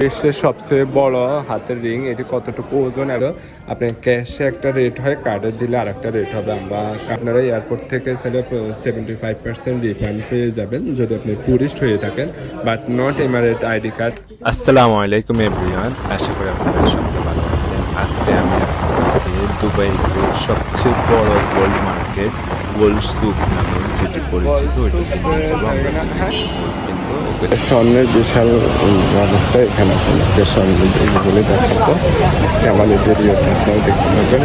বিশ্বের সবচেয়ে বড় হাতের রিং এটি কতটুকু ওজন আর আপনার ক্যাশে একটা রেট হয় কার্ডে দিলে আর একটা রেট হবে। আমরা আপনারা এয়ারপোর্ট থেকে সেটা সেভেন্টি ফাইভ পার্সেন্ট রিফান্ড পেয়ে যাবেন যদি আপনি ট্যুরিস্ট হয়ে থাকেন but not Emirate ID card আসসালামু আলাইকুম এভরিওয়ান আশা করি আপনারা সবাই ভালো আছেন। আজকে আমি আপনাদেরকে দুবাইতে সবচেয়ে বড় গোল্ড মার্কেট গোল্ড স্তূপ নামে যেটি পরিচিত ওইটা স্বর্ণের বিশাল ব্যবস্থা এখানে আপনাদের স্বর্ণের বলে দেখাবো আজকে আমাদের ভিডিওটা আপনারা দেখতে পাবেন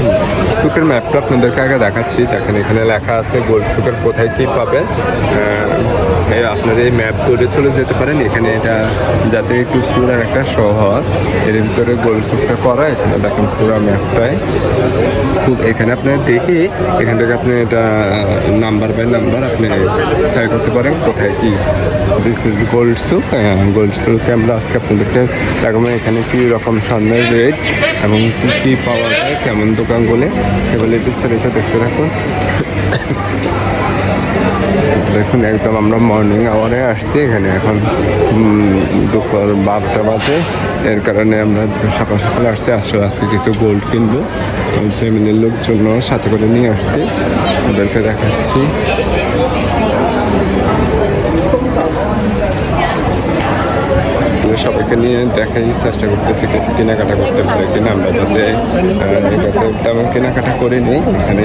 সুকের ম্যাপটা আপনাদেরকে আগে দেখাচ্ছি। দেখেন, এখানে লেখা আছে গোল্ড সুকের কোথায় কী পাবেন। আপনার এই ম্যাপ ধরে চলে যেতে পারেন। এখানে এটা যাতে একটু পুরান একটা শহর এর ভিতরে গোল্ড সুকটা করা, এখানে দেখেন পুরো ম্যাপটায় খুব এখানে আপনি দেখে এখান থেকে আপনি এটা নাম্বার বাই নাম্বার আপনি স্থায়ী করতে পারেন, কোথায় কি this is gold souk gold সুকে আমরা আজকে আপনাদেরকে দেখাবো এখানে কি রকম স্বর্ণের রেট এবং কি কি পাওয়া যায়, কেমন দোকান দোকানগুলো এগুলো বিস্তারিত দেখতে থাকুন। দেখুন, একদম আমরা মর্নিং আওয়ারে আসছি, এখানে এখন দুপুর বারোটা বাজে। এর কারণে আমরা সকাল সকাল আসছি, আসলে আজকে কিছু গোল্ড কিনবো। ফ্যামিলির লোকজন সাথে করে নিয়ে আসছি। ওদেরকে দেখাচ্ছি। সবাইকে নিয়ে দেখাই চেষ্টা করতেছি কিছু কেনাকাটা করতে পারে কিনা। আমরা যাতে তেমন কেনাকাটা করে নিই এখানে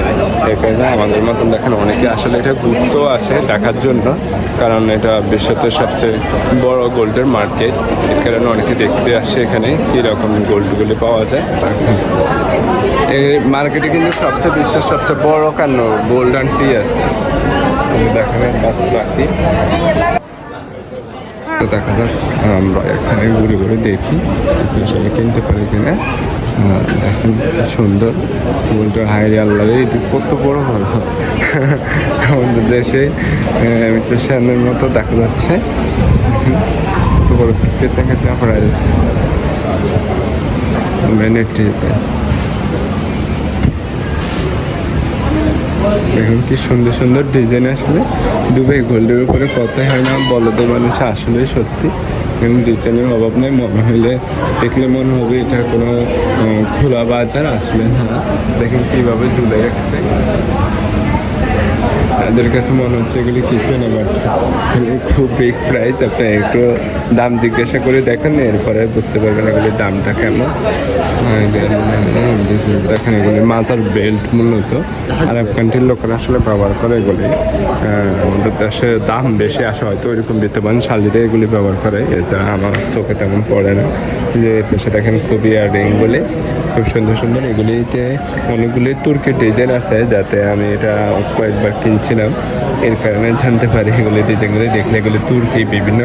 এখানে আমাদের মতন দেখেন অনেকে আসলে এটা ঘুরতেও আসে দেখার জন্য। কারণ এটা বিশ্বের সবচেয়ে বড় গোল্ডের মার্কেট। এর কারণে অনেকে দেখতে আসে এখানে কীরকম গোল্ডগুলি পাওয়া যায়। এই মার্কেটে কিন্তু সবচেয়ে বিশ্বের সবচেয়ে বড় কেন? গোল্ড অ্যান্ড টি আছে দেখাবেন বাস বাকি তো দেখা যাক, আমরা এখানে ঘুরে ঘুরে দেখি স্পেশালি কিনতে পারি কিনা। দেখুন সুন্দর ফুলটা হাইরে আল্লাহ এটি কত বড় হলো। আমাদের দেশে শ্যানের মতো দেখা যাচ্ছে। কত বড় খেতে খেতে যাচ্ছে মেনে ঠিক দেখুন কি সুন্দর সুন্দর ডিজাইন আসলে। দুবে গোল্ডের উপরে কথাই হয় না বলো তো মানুষ আসলে সত্যি। এখন ডিজাইনের অভাব নেই, মনে হইলে দেখলে মনে হবে, এটা কোনো খোলা বাজার আসলে না। দেখেন কীভাবে জুলে রাখছে তাদের কাছে মনে হচ্ছে এগুলি কিছু না বাট খুব বিগ প্রাইস আপনি একটু দাম জিজ্ঞাসা করে দেখেন, এরপরে বুঝতে পারবেন এগুলির দামটা কেমন। দেখেন এগুলি মাজার বেল্ট মূলত। আরব কান্ট্রির লোকেরা আসলে ব্যবহার করে এগুলি। আমাদের দেশে দাম বেশি আসা, হয়তো ওইরকম বিদ্যমান শালিরে এগুলি ব্যবহার করে। এছাড়া আমার চোখে তেমন পড়ে না। যে পেশে দেখেন খুব ইয়ারিং বলে। খুব সুন্দর সুন্দর এগুলিতে অনেকগুলি তুর্কির ডিজাইন আছে, যাতে আমি এটা কয়েকবার কিনছিলাম। এর কারণে জানতে পারি এগুলি ডিজাইনগুলি, দেখলে এগুলি তুর্কি বিভিন্ন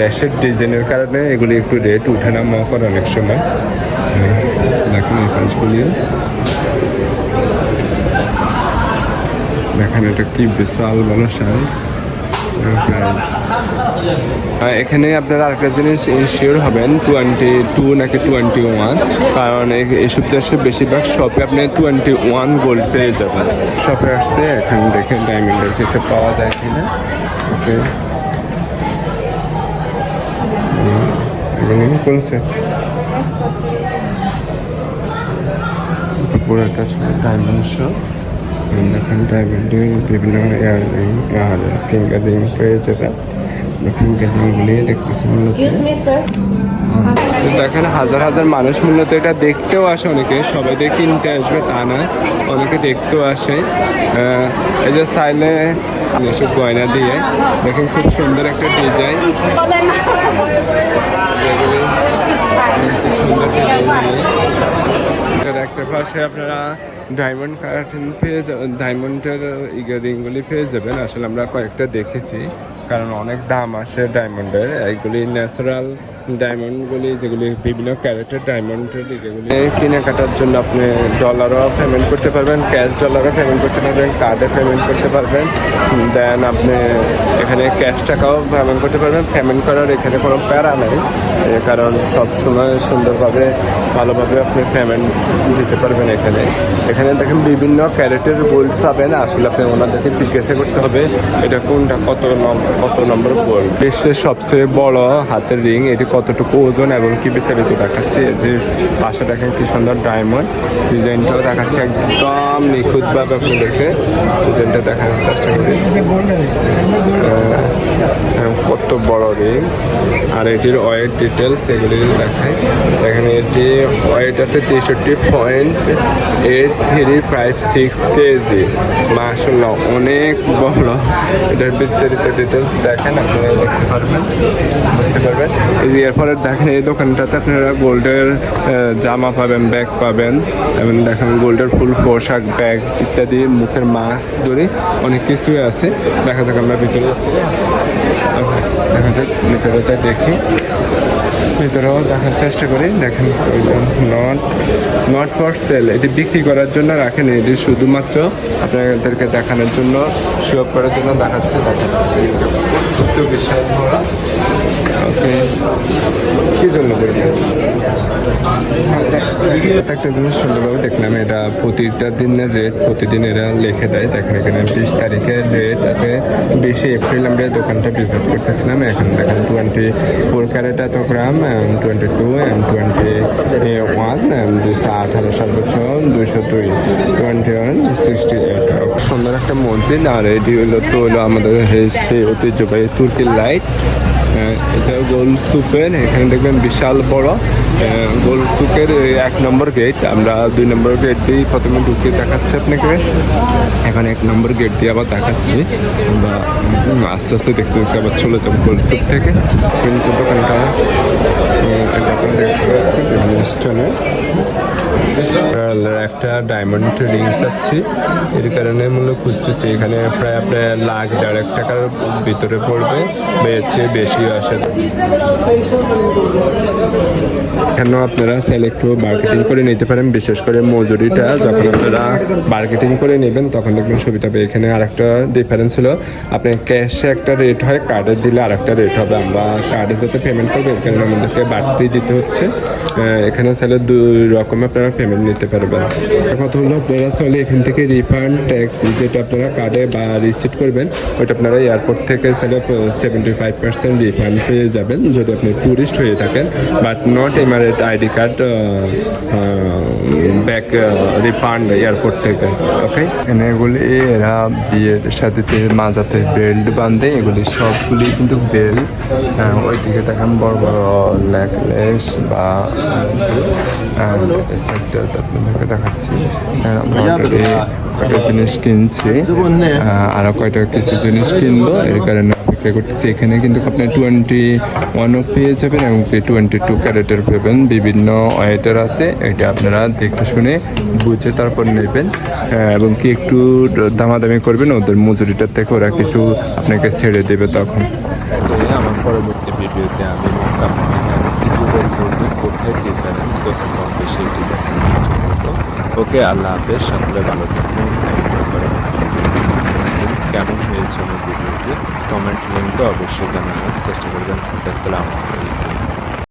দেশের ডিজাইনের কারণে এগুলি একটু রেট উঠানামা করে অনেক সময়। দেখুন এই কাজগুলি দেখেন এটা কি বিশাল বড় সাইজ এখানে আপনারা আরেকটা জিনিস ইনশিওর হবেন টোয়েন্টি টু নাকি টোয়েন্টি ওয়ান কারণ এই- সপ্তাহে বেশিরভাগ শপে আপনি টোয়েন্টি ওয়ান গোল্ড পেয়ে যাবেন। শপে আসছে, এখানে দেখে ডায়মন্ডের কিছু পাওয়া যায় কিনা। ওকে পুরোটা ছিল ডায়মন্ড শপ দেখেন ডায়মন্ডের বিভিন্ন আর ফিঙ্গার রিং পেয়ে ফিঙ্গার রিংগুলি দেখতেছি মূলত. তো দেখেন হাজার হাজার মানুষ মূলত এটা দেখতেও আসে অনেকে সবাই দিয়ে কিনতে আসবে তা না অনেকে দেখতেও আসে। এই যে সাইলে এসব গয়না দিয়ে দেখেন খুব সুন্দর একটা ডিজাইন যেগুলি হচ্ছে সুন্দর ডিজাইন দিয়ে এটার একটা পাশে আপনারা ডায়মন্ড কার্টন পেয়ে যাবেন ডায়মন্ডের রিংগুলি পেয়ে যাবেন। আসলে আমরা কয়েকটা দেখেছি, কারণ অনেক দাম আসে ডায়মন্ডের এইগুলি ন্যাচারাল ডায়মন্ডগুলি যেগুলি বিভিন্ন ক্যারেটের ডায়মন্ডের যেগুলি কেনাকাটার জন্য আপনি ডলারও পেমেন্ট করতে পারবেন ক্যাশ ডলারও পেমেন্ট করতে পারবেন কার্ডে পেমেন্ট করতে পারবেন। দেন আপনি এখানে ক্যাশ টাকাও পেমেন্ট করতে পারবেন। পেমেন্ট করার এখানে কোনো প্যারা নেই। কারণ সবসময় সুন্দরভাবে, ভালোভাবে আপনি পেমেন্ট দিতে পারবেন। পারবেন এখানে। এখানে দেখেন বিভিন্ন ক্যারেটের গোল্ড পাবেন। আসলে আপনি ওনাদেরকে জিজ্ঞাসা করতে হবে, এটা কোনটা, কত নম্বর কত নম্বর গোল্ড বিশ্বের সবচেয়ে বড় হাতের রিং, এটি কতটুকু ওজন এবং কি বিস্তারিত দেখাচ্ছে? যে পাশে দেখেন কি সুন্দর ডায়মন্ড। ডিজাইনটাও দেখাচ্ছে একদম নিখুঁতভাবে আপনাদেরকে। ডিজাইনটা দেখার চেষ্টা করি। কত বড় রিং। আর এটির ওয়েট ডিটেলস এগুলি দেখায় এখানে এটি ওয়েট আছে তেষট্টি point eight three five six KG মাসাল্লাহ অনেক বড়। এটার বিস্তারিত ডিটেলস দেখেন, আপনারা দেখতে পারবেন, বুঝতে পারবেন। এই যে এরপরে দেখেন, এই দোকানটাতে আপনারা গোল্ডের জামা পাবেন, ব্যাগ পাবেন, এবং দেখেন গোল্ডের ফুল পোশাক, ব্যাগ ইত্যাদি, মুখের মাস্ক ধরে অনেক কিছুই আছে। দেখা যাক আমরা ভিতরে। দেখা যাক, ভিতরে যাই দেখি। ভিতরেও দেখার চেষ্টা করি। দেখেন নট নট ফর সেল এটি বিক্রি করার জন্য রাখেন। এটি শুধুমাত্র আপনাদেরকে দেখানোর জন্য শো অফ করার জন্য দেখাচ্ছে। দেখেন বিশাল ভরা ওকে কি জন্য একটা জিনিস সুন্দরভাবে দেখলাম, এটা প্রতিটা দিনের রেট প্রতিদিন এরা লিখে দেয়। দেখেন এখানে বিশ তারিখের রেট তাতে বিশে এপ্রিল আমরা দোকানটা ভিজিট করতেছিলাম। এখন দেখেন টোয়েন্টি ফোর ক্যারেট এত gram twenty two twenty one দুশো আঠারো সর্বোচ্চ দুশো দুই টোয়েন্টি ওয়ান সিক্সটি এইট সুন্দর একটা মসজিদ। আর এটি হলো তো হলো আমাদের সেই ঐতিহ্যবাহী তুর্কির লাইট হ্যাঁ, এটা গোল স্তূপের এখানে দেখবেন বিশাল বড়। গোল এই এক নম্বর গেট আমরা দুই নম্বর গেট দিয়ে প্রথমে ঢুকে দেখাচ্ছি আপনাকে। এখন এক নম্বর গেট দিয়ে আবার দেখাচ্ছি। আমরা আস্তে আস্তে দেখতে দেখতে আবার চলে যাব গোল স্তূপ থেকে কিন্তু দোকানটা দেখতে স্টলে একটা ডায়মন্ড রিং চাচ্ছি। এর কারণে মূল্য খুঁজতেছি। এখানে প্রায় আপনার লাখ দেড় টাকার ভিতরে পড়বে বা এর বেশিও আসে এখানেও আপনারা চাইলে একটু মার্কেটিং করে নিতে পারেন? বিশেষ করে মজুরিটা যখন আপনারা মার্কেটিং করে নেবেন, তখন দেখবেন সুবিধা হবে এখানে আরেকটা ডিফারেন্স হলো, আপনি ক্যাশে একটা রেট হয় কার্ডে দিলে আরেকটা রেট হবে। আমরা কার্ডে যাতে পেমেন্ট করব কারণে আমাদেরকে বাড়তি দিতে হচ্ছে। এখানে চাইলে দুই রকম আপনারা পেমেন্ট নিতে পারবেন। কথা হলো আপনারা চাইলে এখান থেকে রিফান্ড ট্যাক্স যেটা আপনারা কার্ডে বা রিসিট করবেন, ওইটা আপনারা এয়ারপোর্ট থেকে চাইলে সেভেন্টি ফাইভ পার্সেন্ট রিফান্ড পেয়ে যাবেন। যদি আপনি ট্যুরিস্ট হয়ে থাকেন but not Emirate ID card back refund airport থেকে ওকে এগুলি এরা বিয়ের সাথে মাজাতে বেল্ট বাঁধে এগুলি সবগুলি কিন্তু বেল্ট ওই দিকে দেখেন বড় বড় নেকলেস বা আপনাদেরকে দেখাচ্ছি। আহ, কয়েকটা জিনিস কিনছি। আহ, আরও কয়টা কিছু জিনিস কিনবো এর কারণে অপেক্ষা করতেছি। এখানে কিন্তু আপনি টোয়েন্টি ওয়ানও পেয়ে যাবেন এবং টোয়েন্টি টু ক্যারেটের পাবেন। বিভিন্ন ওয়েটার আছে এটা আপনারা দেখে শুনে বুঝে তারপর নেবেন। এবং কি একটু দামাদামি করবেন ওদের মজুরিটার থেকে ওরা কিছু আপনাকে ছেড়ে দেবে তখন। আমার পরবর্তী ভিডিওতে আমি কোথায় ডিফারেন্স কোথায় কম বেশি ওকে, আল্লাহ হাফেজ, সকলে ভালো থাকুন কেমন হয়েছে আমার ভিডিওটি? কমেন্ট লিঙ্কে অবশ্যই জানানোর চেষ্টা করবেন। আসসালামু আলাইকুম।